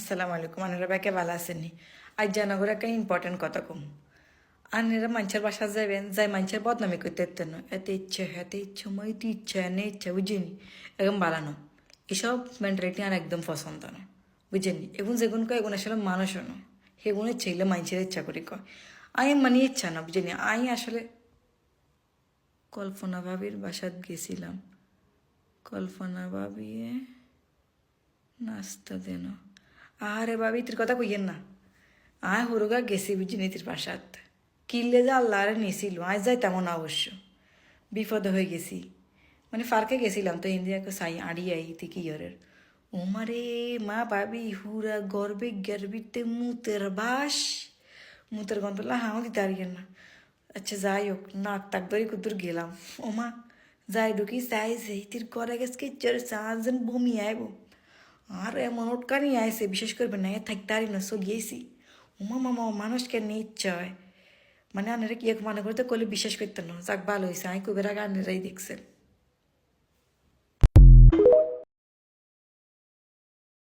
আসসালামু আলাইকুম আনারা ব্যাকে ভালো আছেননি আজ জানাগর একটা ইম্পর্টেন্ট কথা কম আনারা মানুষের বাসা যাবেন যাই মানুষের বদনামি করতে এতেন না এতে ইচ্ছে এতে ইচ্ছে মাইতে ইচ্ছে এনে ইচ্ছে বুঝিনি এরকম বাড়ানো এসব মেন্টালিটি আর একদম পছন্দ না বুঝেনি এগুন যেগুন কয় এগুন আসলে মানুষও না সেগুনের ছেলে মানুষের ইচ্ছা করে কয় আমি মানে ইচ্ছা না বুঝিনি আমি আসলে কল্পনা ভাবির বাসাত গেছিলাম কল্পনা ভাবি নাস্তা দেন আরে বাবি তোর কথা কইয়েন না। আয় হরুগা, গেছি বুঝি নীতির পাশাত। কিল্লে যা আল্লাহ আরে নিছিল আয় যাই তেমন অবশ্য। বিপদ হয়ে গেছি। মানে ফার্কে গেছিলাম তো ইন্দিয়াকে সাই আড়ি আই কি ইয়রের ওমারে মা বাবি, হুরা গর্বে গর্বিতে মুতের বাস। মুতের গন্ধলা হাও দিতে আরিয়েন না। আচ্ছা যাই হোক, নাক তাক ধরে কুতুর গেলাম। ওমা, যাই ঢুকি চাই সেই তির করে গেছে চর চারজন বমি আইব। আর এমন উটকানি আইসে বিশেষ করে না থাকতে আরি না সগিয়েছি উমা মামা মানুষকে নিয়ে ইচ্ছা মানে আনারা কি এক মনে করতে করলে বিশ্বাস করতে না, যাক ভালো হয়েছে আমি কুবের আগে আনারাই দেখছেন।